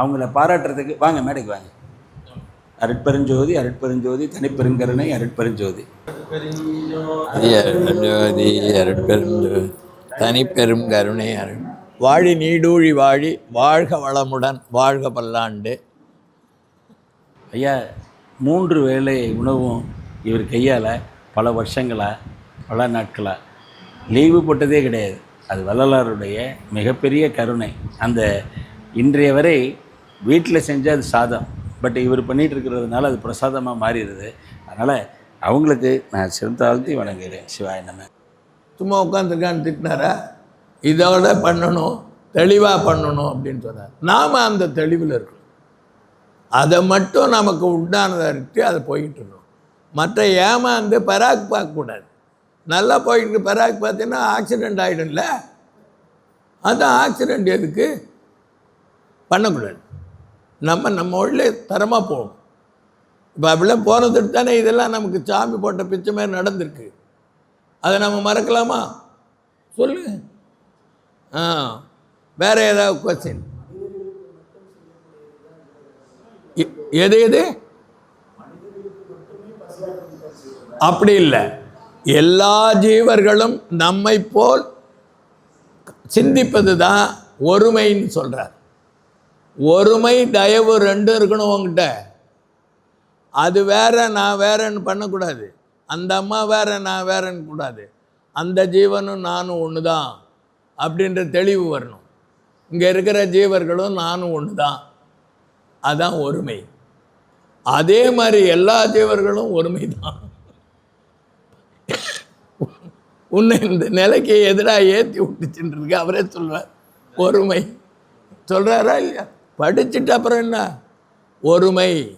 அவங்கள பாராட்டுறதுக்கு வாங்க மேடைக்கு வாங்க. அருட்பெருஞ்சோதி அருட்பெருஞ்சோதி தனிப்பெருங்கருணை அருட்பெருஞ்சோதி. அருட்பெருஞ்சோதி அருட்பெருஞ்சோதி தனிப்பெரும் கருணை அருள். வாழி நீடூழி வாழி வாழ்க வளமுடன் வாழ்க பல்லாண்டு ஐயா மூன்று வேளை உணவும் இவர் கையால் பல வருஷங்களாக பல நாட்களாக லீவு போட்டதே கிடையாது. அது வள்ளலாருடைய மிகப்பெரிய கருணை. அந்த இன்றைய வரை வீட்டில் செஞ்ச அது சாதம். பட் இவர் பண்ணிகிட்டு இருக்கிறதுனால அது பிரசாதமாக மாறிடுது. அதனால் அவங்களுக்கு நான் சிறந்தாழ்த்தி வணங்குகிறேன். சிவாய நம்ம சும்மா உட்காந்துருக்கான்னு திட்டினாரா? இதோட பண்ணணும் தெளிவாக பண்ணணும் அப்படின்னு சொன்னார். நாம் அந்த தெளிவில் இருக்கணும். அதை மட்டும் நமக்கு உண்டானதாக இருக்கு அதை போய்கிட்டு இருக்கணும். மற்ற ஏமாந்து பராக் பார்க்கக்கூடாது நல்லா போயிட்டு பராக் பார்த்தீங்கன்னா ஆக்சிடெண்ட் ஆகிடும்ல அதான் ஆக்சிடெண்ட் எதுக்கு? பண்ணக்கூடாது. நம்ம நம்ம உள்ளே தரமாக போகும். இப்போ அப்படிலாம் போனதுக்கு தானே இதெல்லாம் நமக்கு சாமி போட்ட பிச்சை மாதிரி நடந்திருக்கு. அதை நம்ம மறக்கலாமா? சொல்லு. ஆ வேறு ஏதாவது கொஸ்டின் எது எது? அப்படி இல்லை. எல்லா ஜீவர்களும் நம்மை போல் சிந்திப்பது தான் ஒருமைன்னு சொல்கிறார் ஒருமை தயவு ரெண்டும் இருக்கணும் உங்ககிட்ட அது வேற நான் வேறன்னு பண்ணக்கூடாது. அந்த அம்மா வேற நான் வேறன்னு கூடாது. அந்த ஜீவனும் நானும் ஒன்று தான் அப்படின்ற தெளிவு வரணும். இங்கே இருக்கிற ஜீவர்களும் நானும் ஒன்று தான் அதுதான் ஒருமை. அதே மாதிரி எல்லா ஜீவர்களும் ஒருமை தான் உன்னை இந்த நிலைக்கு எதிராக ஏற்றி விட்டுச்சுன்னு இருக்கு. அவரே சொல்கிறார் ஒருமை. சொல்கிறாரா இல்லையா? படிச்சுட்டு அப்புறம் என்ன? ஒருமை.